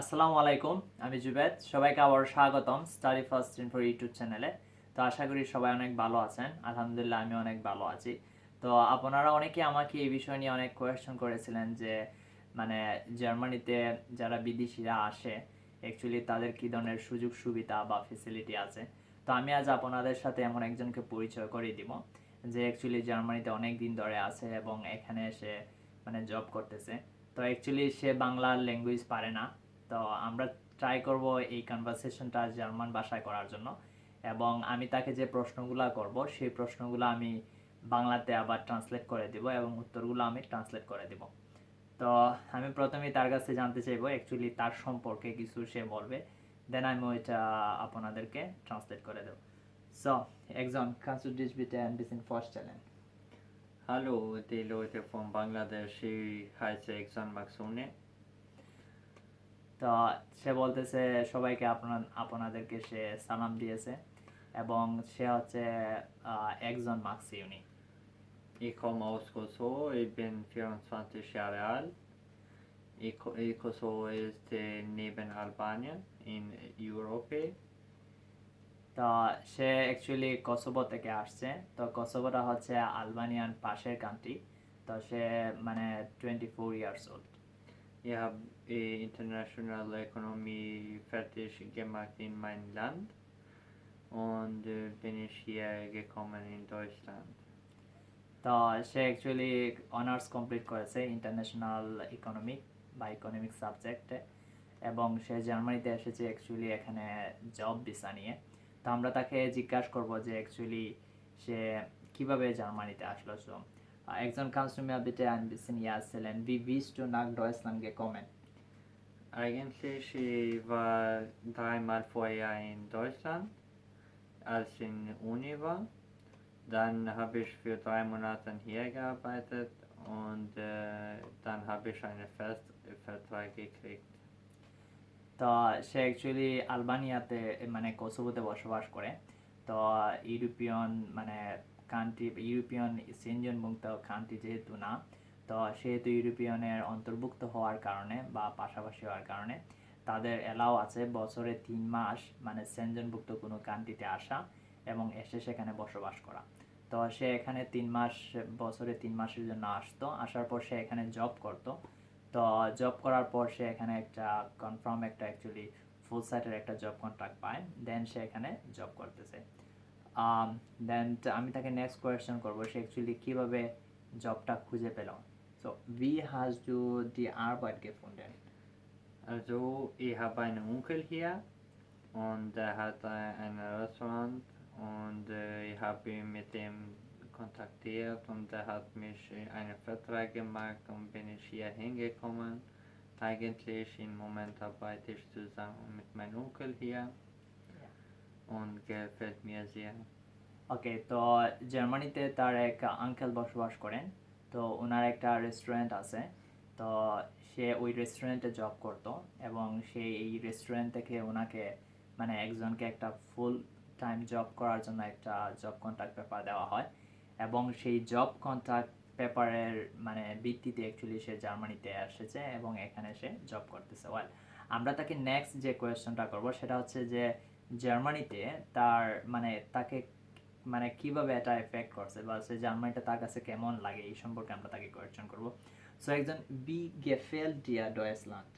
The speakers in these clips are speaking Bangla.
আসসালামু আলাইকুম, আমি জুবেদ। সবাইকে আবার স্বাগতম স্টাডি ফার্স্ট ইনফো ইউটিউব চ্যানেলে। তো আশা করি সবাই অনেক ভালো আছেন। আলহামদুলিল্লাহ আমি অনেক ভালো আছি। তো আপনারা অনেকে আমাকে এই বিষয় নিয়ে অনেক কোয়েশ্চেন করেছিলেন যে মানে জার্মানিতে যারা বিদেশিরা আসে অ্যাকচুয়ালি তাদের কী ধরনের সুযোগ সুবিধা বা ফেসিলিটি আছে? তো আমি আজ আপনাদের সাথে এমন একজনকে পরিচয় করিয়ে দিব, যে অ্যাকচুয়ালি জার্মানিতে অনেক দিন ধরে আছে এবং এখানে এসে মানে জব করতেছে। তো অ্যাকচুয়ালি সে বাংলা ল্যাঙ্গুয়েজ পারে না। তো আমরা ট্রাই করব এই কনভারসেশনটা জার্মান ভাষায় করার জন্য। এবং আমি তাকে যে প্রশ্নগুলো করব সেই প্রশ্নগুলো আমি বাংলাতে আবার ট্রান্সলেট করে দিব এবং উত্তরগুলো আমি ট্রান্সলেট করে দিব। তো আমি প্রথমেই তার কাছে জানতে চাইব অ্যাকচুয়ালি তার সম্পর্কে কিছু সে বলবে দেন আমি ওইটা আপনাদেরকে ট্রান্সলেট করে দেবো। সো একজন kannst du dich bitte ein bisschen vorstellen Hallo, die Leute von Bangladesch, ich heiße Exxon. তো সে বলতেছে সবাইকে আপনার আপনাদেরকে সে সালাম দিয়েছে এবং সে হচ্ছে একজন মার্কসিউনি Ich komme aus Kosovo, ich bin 24 Jahre alt. Ich, Ko- ich Kosovo ist neben Albanien in Europa. তো সে অ্যাকচুয়ালি কসোভো থেকে আসছে তো কসোভোটা হচ্ছে আলবানিয়ান পাশের কান্ট্রি তো সে মানে twenty four years old äh, internationale Ökonomie fertig gemacht in mein Land und äh, bin ich hier gekommen in Deutschland. তো সে অ্যাকচুয়ালি অনার্স কমপ্লিট করেছে ইন্টারন্যাশনাল ইকোনমিক বা ইকোনমিক সাবজেক্টে এবং সে জার্মানিতে এসেছে অ্যাকচুয়ালি এখানে জব ভিসা নিয়ে তো আমরা তাকে জিজ্ঞাসা করব যে অ্যাকচুয়ালি সে কীভাবে জার্মানিতে আসলো সো একজন bitte ein bisschen erzählen wie bist du nach Deutschland gekommen Eigentlich ich war dreimal vorher in Deutschland, als in der Uni war. Dann habe ich für drei Monate hier gearbeitet und äh, dann habe ich einen Festvertrag gekriegt. তো সে অ্যাকচুয়ালি আলবানিয়াতে মানে কোসোভোতে বসবাস করে তো ইউরোপিয়ান মানে কান্ট্রি ইউরোপিয়ান সেনজন মুক্ত কান্ট্রি যেহেতু না তো সেহেতু ইউরোপিয়ানের অন্তর্ভুক্ত হওয়ার কারণে বা পাশাপাশি হওয়ার কারণে তাদের এলাও আছে বছরে তিন মাস মানে সেনজনভুক্ত কোনো কান্ট্রিতে আসা এবং এসে সেখানে বসবাস করা। তো সে এখানে তিন মাস, বছরে তিন মাসের জন্য আসতো, আসার পর সে এখানে জব করতো। তো জব করার পর সে এখানে একটা কনফার্ম একটা অ্যাকচুয়ালি ফুল সাইটের একটা জব কন্ট্রাক্ট পায় দেন সে এখানে জব করতেছে। দেন আমি তাকে নেক্সট কোয়েশ্চেন করব, সে অ্যাকচুয়ালি কীভাবে জবটা খুঁজে পেল? So we has do the আরবাইট gefunden Also ich habe einen Onkel hier und der hat äh, ein Restaurant und äh, ich habe ihn mit dem kontaktiert und er hat mich äh, einen Vertrag gemacht und bin ich hier hingekommen. Eigentlich im Moment arbeite ich zusammen mit meinem Onkel hier und gefällt mir sehr. Okay তো জার্মানিতে তার এক আঙ্কেল বসবাস করেন তো ওনার একটা রেস্টুরেন্ট আছে। তো সে ওই রেস্টুরেন্টে জব করতো এবং সে এই রেস্টুরেন্ট থেকে ওনাকে মানে একজনকে একটা ফুল টাইম জব করার জন্য একটা জব কন্ট্রাক্ট পেপার দেওয়া হয়। এবং সেই জব কন্ট্রাক্ট পেপারের মানে ভিত্তিতে অ্যাকচুয়ালি সে জার্মানিতে এসেছে এবং এখানে সে জব করতেছে। ওয়েল আমরা তাকে নেক্সট যে কোয়েশ্চনটা করব সেটা হচ্ছে যে জার্মানিতে তার মানে তাকে মানে কিভাবে এটা এফেক্ট করছে বা সে জার্মানিটা তার কাছে কেমন লাগে এই সম্পর্কে আমরা তাকে কোয়েশ্চন করব সো একজন বি গেফেল ডিয়া ডয়েসল্যান্ড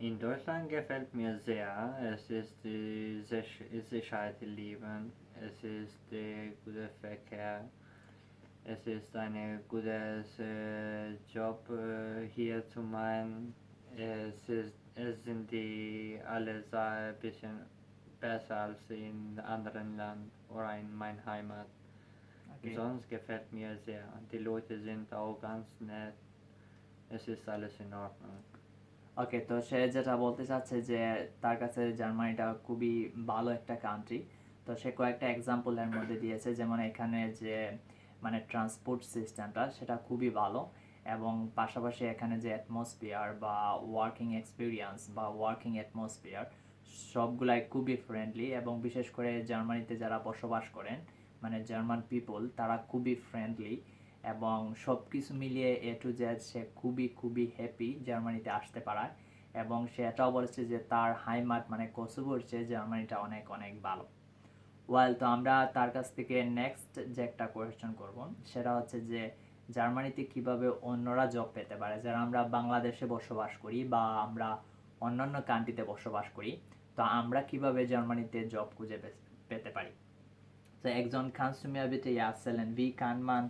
In Deutschland gefällt mir sehr. Es ist die Sich- Sicherheit im Leben, es ist der gute Verkehr, es ist ein gutes äh, Job äh, hier zu machen. Es, ist, es sind die alle Sachen ein bisschen besser als in anderen Land oder in meiner Heimat. Okay. Sonst gefällt mir sehr. Die Leute sind auch ganz nett. Es ist alles in Ordnung. Okay তো সে যেটা বলতে চাচ্ছে যে তার কাছে জার্মানিটা খুবই ভালো একটা কান্ট্রি তো সে কয়েকটা এক্সাম্পলের মধ্যে দিয়েছে যেমন এখানে যে মানে ট্রান্সপোর্ট সিস্টেমটা সেটা খুবই ভালো এবং পাশাপাশি এখানে যে অ্যাটমসফিয়ার বা ওয়ার্কিং এক্সপিরিয়েন্স বা ওয়ার্কিং অ্যাটমসফিয়ার সবগুলাই খুবই ফ্রেন্ডলি এবং বিশেষ করে জার্মানিতে যারা বসবাস করেন মানে জার্মান পিপল তারা খুবই ফ্রেন্ডলি এবং সব কিছু মিলিয়ে এ টু জেড সে খুবই খুবই হ্যাপি জার্মানিতে আসতে পারায় এবং সে এটাও বলেছে যে তার হাইমার্ট মানে কোসোভোর চেয়ে জার্মানিটা অনেক অনেক ভালো। ওয়েল তো আমরা তার কাছ থেকে নেক্সট যে একটা কোয়েশ্চেন করব, সেটা হচ্ছে যে জার্মানিতে কীভাবে অন্যরা জব পেতে পারে? যারা আমরা বাংলাদেশে বসবাস করি বা আমরা অন্যান্য কান্ট্রিতে বসবাস করি তো আমরা কিভাবে জার্মানিতে জব খুঁজে পে- পেতে পারি তো একজন kannst du mir bitte erzählen wie kann man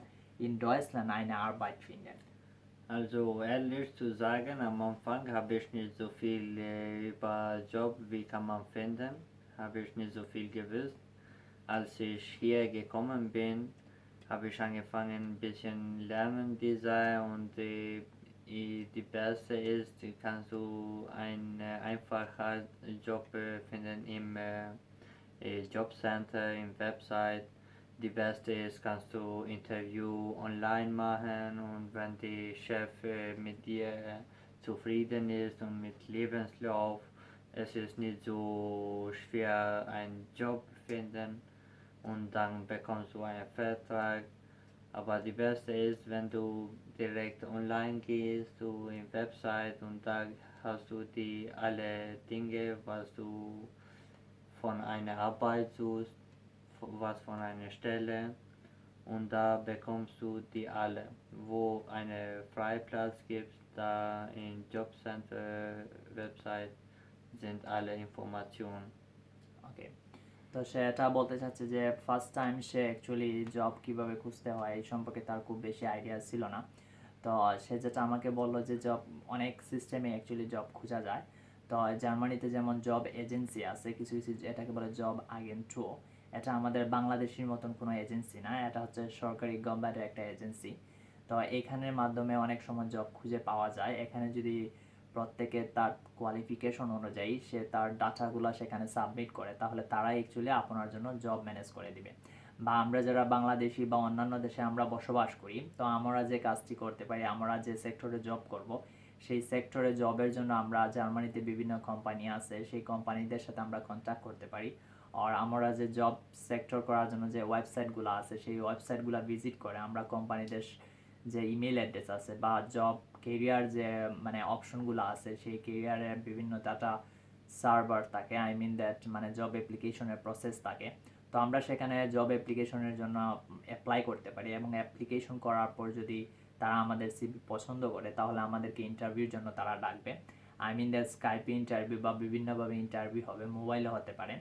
in Deutschland eine Arbeit finden Also ehrlich zu sagen, am Anfang habe ich nicht so viel äh, über Job, wie kann man finden, habe ich nicht so viel gewusst. Als ich hier gekommen bin, habe ich angefangen ein bisschen lernen Design und äh, i- die beste ist, kannst du einen äh, einfacher Job äh, finden im äh, Jobcenter, im Website. Die beste ist, kannst du Interview online machen und wenn der Chef mit dir zufrieden ist und mit Lebenslauf, es ist nicht so schwer einen Job finden und dann bekommst du einen Vertrag. Aber die beste ist, wenn du direkt online gehst, du in Website und da hast du die alle Dinge, was du von einer Arbeit suchst, was von einer Stelle und da bekommst du die alle. Wo eine Freiplatz gibt, da in Jobcenter Website sind alle Informationen. ওকে তো সে এটা বলতে চাচ্ছে যে ফার্স্ট টাইম সে অ্যাকচুয়ালি জব কীভাবে খুঁজতে হয় এই সম্পর্কে তার খুব বেশি আইডিয়া ছিল না। তো সে যেটা আমাকে বলল যে জব অনেক সিস্টেমে অ্যাকচুয়ালি জব খোঁজা যায়। তো জার্মানিতে যেমন জব এজেন্সি আছে, কিছু কিছু এটাকে বলে জব আগেন্ট্রো এটা আমাদের বাংলাদেশের মতন কোনো এজেন্সি না, এটা হচ্ছে সরকারি গভর্নমেন্টের একটা এজেন্সি তো এখানের মাধ্যমে অনেক সময় জব খুঁজে পাওয়া যায়। এখানে যদি প্রত্যেকে তার কোয়ালিফিকেশন অনুযায়ী সে তার ডাটাগুলো সেখানে সাবমিট করে, তাহলে তারাই অ্যাকচুয়ালি আপনার জন্য জব ম্যানেজ করে দিবে। বা আমরা যারা বাংলাদেশি বা অন্যান্য দেশে আমরা বসবাস করি, তো আমরা যে কাজটি করতে পারি, আমরা যে সেক্টরে জব করব, সেই সেক্টরে জবের জন্য আমরা জার্মানিতে বিভিন্ন কোম্পানি আছে, সেই কোম্পানিদের সাথে আমরা কন্ট্যাক্ট করতে পারি। আর আমরা যে জব সেক্টর করার জন্য যে ওয়েবসাইটগুলো আছে, সেই ওয়েবসাইটগুলো ভিজিট করে আমরা কোম্পানিদের যে ইমেল অ্যাড্রেস আছে বা জব কেরিয়ার যে মানে অপশনগুলো আছে, সেই কেরিয়ারের বিভিন্ন ডাটা সার্ভার থাকে আই মিন দ্যাট মানে জব অ্যাপ্লিকেশনের প্রসেস থাকে। তো আমরা সেখানে জব অ্যাপ্লিকেশনের জন্য অ্যাপ্লাই করতে পারি এবং অ্যাপ্লিকেশন করার পর যদি তারা আমাদের সিভি পছন্দ করে, তাহলে আমাদেরকে ইন্টারভিউর জন্য তারা ডাকবে। আই মিন দ্যাট স্কাইপে ইন্টারভিউ বা বিভিন্নভাবে ইন্টারভিউ হবে মোবাইলে হতে পারে।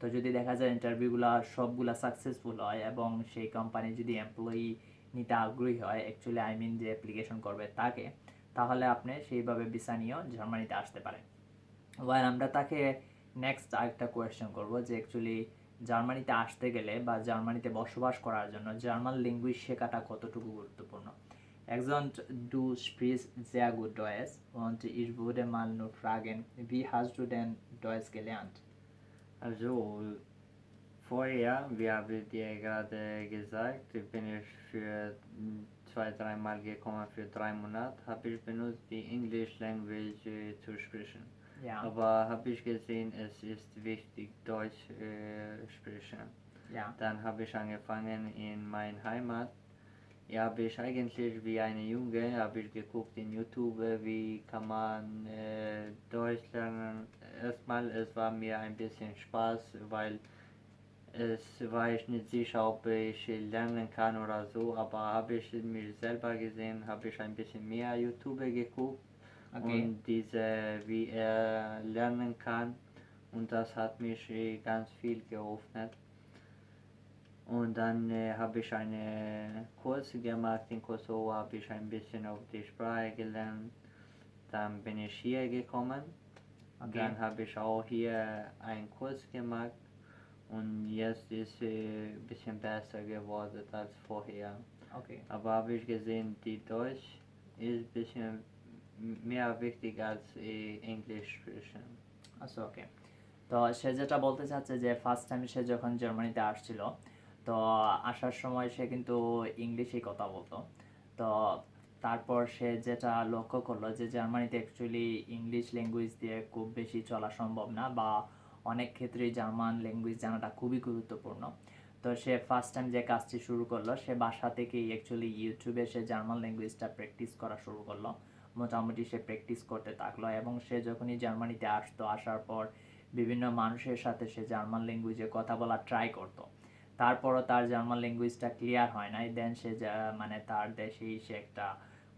তো যদি দেখা যায় ইন্টারভিউগুলো সবগুলা সাকসেসফুল হয় এবং সেই কোম্পানি যদি এমপ্লয়ি নিতে আগ্রহী হয় অ্যাকচুয়ালি আই মিন যে অ্যাপ্লিকেশন করবে তাকে তাহলে আপনি সেইভাবে ভিসা নিয়েও জার্মানিতে আসতে পারেন ওয়ার আমরা তাকে নেক্সট আরেকটা কোয়েশ্চেন করব যে অ্যাকচুয়ালি জার্মানিতে আসতে গেলে বা জার্মানিতে বসবাস করার জন্য জার্মান ল্যাঙ্গুয়েজ শেখাটা কতটুকু গুরুত্বপূর্ণ একজন du sprichst sehr gut Deutsch und ich würde mal nur fragen, wie hast du denn Deutsch gelernt? Also vorher, wie habe ich dir gerade gesagt, bin ich für zwei, dreimal gekommen für drei Monate, habe ich benutzt die English Language äh, zu sprechen. Ja, Aber habe ich gesehen, es ist wichtig, Deutsch äh, sprechen. ja, Dann habe ich angefangen in mein Heimat. Ja, habe ich eigentlich wie eine Junge, habe ich geguckt in YouTube, wie kann man äh, Deutsch lernen. Erstmal, es war mir ein bisschen Spaß, weil es war ich nicht sicher, ob ich lernen kann oder so, aber habe ich mich selber gesehen, habe ich ein bisschen mehr YouTube geguckt okay. und diese, wie er lernen kann. Und das hat mich äh, ganz viel geöffnet. Und dann äh, habe ich einen Kurs gemacht in Kosovo, habe ich ein bisschen auf die Sprache gelernt. Dann bin ich hier gekommen. Okay. Dann habe ich auch hier einen Kurs gemacht. Und jetzt ist äh, ein bisschen besser geworden als vorher. Okay. Aber habe ich gesehen, die Deutsch ist ein bisschen mehr wichtig als äh, Englisch sprechen. আচ্ছা ওকে তো সে যেটা বলতে চাচ্ছে যে ফার্স্ট টাইম সে যখন জার্মানিতে আসছিল তো আসার সময় সে কিন্তু ইংলিশেই কথা বলতো তো তারপর সে যেটা লক্ষ্য করল যে জার্মানিতে অ্যাকচুয়ালি ইংলিশ ল্যাঙ্গুয়েজ দিয়ে খুব বেশি চলা সম্ভব না বা অনেক ক্ষেত্রে জার্মান ল্যাঙ্গুয়েজ জানাটা খুবই গুরুত্বপূর্ণ। তো সে ফার্স্ট টাইম যে কাজটি শুরু করল, সে বাসা থেকেই অ্যাকচুয়ালি ইউটিউবে সে জার্মান ল্যাঙ্গুয়েজটা প্র্যাকটিস করা শুরু করল। মোটামুটি সে প্র্যাকটিস করতে থাকল এবং সে যখনই জার্মানিতে আসতো, আসার পর বিভিন্ন মানুষের সাথে সে জার্মান ল্যাঙ্গুয়েজে কথা বলা ট্রাই করতো। তারপরও তার জার্মান ল্যাঙ্গুয়েজটা ক্লিয়ার হয় নাই দেন সে মানে তার দেশেই সে একটা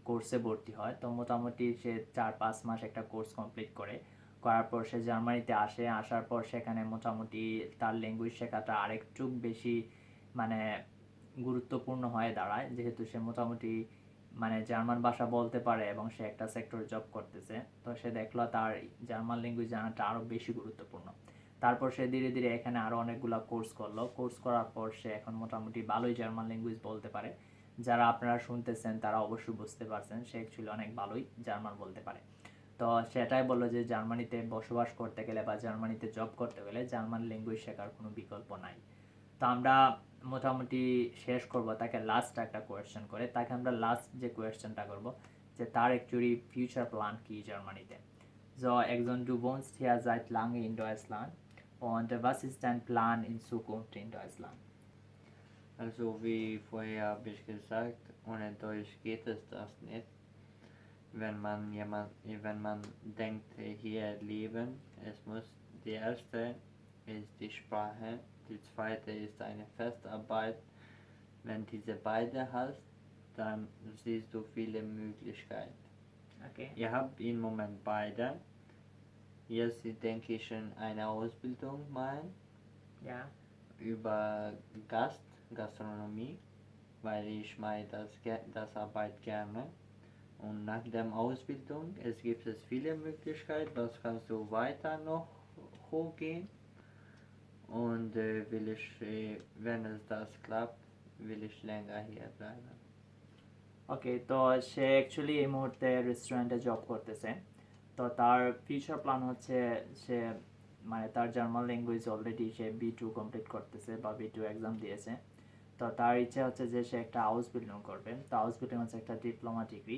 কোর্সে ভর্তি হয়। তো মোটামুটি সে চার পাঁচ মাস একটা কোর্স কমপ্লিট করে করার পর সে জার্মানিতে আসে, আসার পর সেখানে মোটামুটি তার ল্যাঙ্গুয়েজ শেখাটা আরেকটু বেশি মানে গুরুত্বপূর্ণ হয়ে দাঁড়ায়। যেহেতু সে মোটামুটি মানে জার্মান ভাষা বলতে পারে এবং সে একটা সেক্টর জব করতেছে, তো সে দেখল তার জার্মান ল্যাঙ্গুয়েজ জানাটা আরও বেশি গুরুত্বপূর্ণ। তারপর সে ধীরে ধীরে এখানে আরও অনেকগুলো কোর্স করল। কোর্স করার পর সে এখন মোটামুটি ভালোই জার্মান ল্যাঙ্গুয়েজ বলতে পারে। যারা আপনারা শুনতেছেন তারা অবশ্যই বুঝতে পারছেন, সে অ্যাকচুয়ালি অনেক ভালোই জার্মান বলতে পারে। তো সেটাই বলল যে জার্মানিতে বসবাস করতে গেলে বা জার্মানিতে জব করতে গেলে জার্মান ল্যাঙ্গুয়েজ শেখার কোনো বিকল্প নাই তো আমরা মোটামুটি শেষ করব তাকে লাস্ট একটা কোয়েশ্চেন করে তাকে আমরা লাস্ট যে কোয়েশ্চেনটা করব যে তার অ্যাকচুয়ালি ফিউচার প্ল্যান কি জার্মানিতে So, একজন du wohnst hier seit lange in Deutschland und was ist dein Plan in Zukunft in Deutschland? Also wie vorher ich gesagt, ohne Deutsch geht es das nicht. Wenn man jemand, wenn man denkt, hier leben, es muss die erste ist die Sprache, die zweite ist eine Festarbeit. Wenn diese beide hast, dann siehst du viele Möglichkeiten. Okay. Ihr habt im Moment beide. Jetzt denke ich in eine Ausbildung machen Ja. über Gast, Gastronomie, weil ich mache das, das Arbeit gerne. Und nach der Ausbildung, es gibt es viele Möglichkeiten, was kannst du weiter noch hochgehen. Und äh, will ich, äh, wenn es das klappt, will ich länger hier bleiben. Okay তো সে অ্যাকচুয়ালি এই মুহূর্তে রেস্টুরেন্টে জব করতেছে তো তার ফিউচার প্ল্যান হচ্ছে সে মানে তার জার্মান ল্যাঙ্গুয়েজ অলরেডি সে বি টু কমপ্লিট করতেছে বা বি টু এক্সাম দিয়েছে তো তার ইচ্ছে হচ্ছে যে সে একটা হাউস বিল্ডিং করবে তো হাউস বিল্ডিং হচ্ছে একটা ডিপ্লোমা ডিগ্রি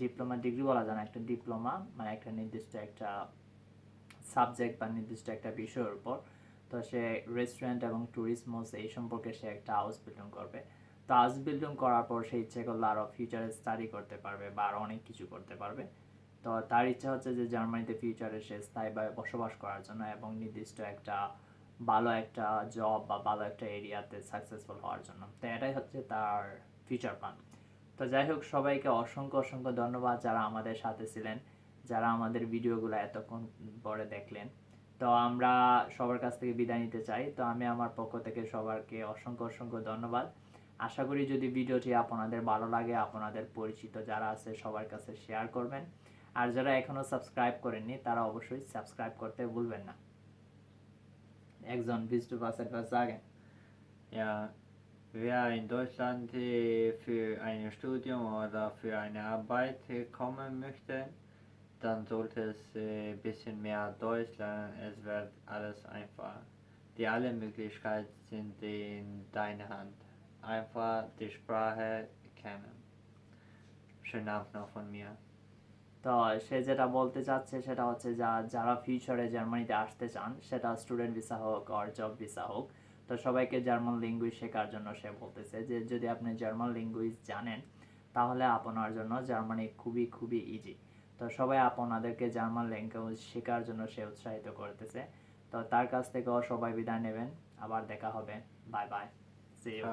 ডিপ্লোমা ডিগ্রি বলা যায় না, একটা ডিপ্লোমা মানে একটা নির্দিষ্ট একটা সাবজেক্ট বা নির্দিষ্ট একটা বিষয়ের উপর। তো সে রেস্টুরেন্ট এবং ট্যুরিজমস এই সম্পর্কে সে একটা হাউস বিল্ডিং করবে। তো হাউস বিল্ডিং করার পর সে ইচ্ছে করলে আরও ফিউচারে স্টাডি করতে পারবে বা আরও অনেক কিছু করতে পারবে। তো তার ইচ্ছা হচ্ছে যে জার্মানিতে ফিউচারে সে স্থায়ীভাবে বসবাস করার জন্য এবং নির্দিষ্ট একটা ভালো একটা জব বা ভালো একটা এরিয়াতে সাকসেসফুল হওয়ার জন্য। তো এটাই হচ্ছে তার ফিউচার প্ল্যান তো যাই হোক সবাইকে অসংখ্য অসংখ্য ধন্যবাদ যারা আমাদের সাথে ছিলেন যারা আমাদের ভিডিওগুলো এতক্ষণ পরে দেখলেন। তো আমরা সবার কাছ থেকে বিদায় নিতে চাই। তো আমি আমার পক্ষ থেকে সবারকে অসংখ্য অসংখ্য ধন্যবাদ। আশা করি যদি ভিডিওটি আপনাদের ভালো লাগে আপনাদের পরিচিত যারা আছে সবার কাছে শেয়ার করবেন। আর যারা এখনও সাবস্ক্রাইব করেননি তারা অবশ্যই সাবস্ক্রাইব করতে ভুলবেন না। একজন বাস etwas sagen Ja, wer in Deutschland äh, für ein Studium oder für eine Arbeit äh, kommen möchte, dann sollte es ein bisschen mehr Deutsch lernen. Es wird alles einfach. Die alle Möglichkeiten sind in deiner Hand. Einfach die Sprache kennen. Schönen Abend noch von mir. তো সে যেটা বলতে চাচ্ছে সেটা হচ্ছে যা যারা ফিউচারে জার্মানিতে আসতে চান সেটা স্টুডেন্ট ভিসা হোক আর জব ভিসা হোক তো সবাইকে জার্মান ল্যাঙ্গুয়েজ শেখার জন্য সে বলতেছে যে, যদি আপনি জার্মান ল্যাঙ্গুয়েজ জানেন, তাহলে আপনার জন্য জার্মানি খুবই খুবই ইজি তো সবাই আপনাদেরকে জার্মান ল্যাঙ্গুয়েজ শেখার জন্য সে উৎসাহিত করতেছে। তো তার কাছ থেকেও সবাই বিদায় নেবেন। আবার দেখা হবে। Bye bye see you.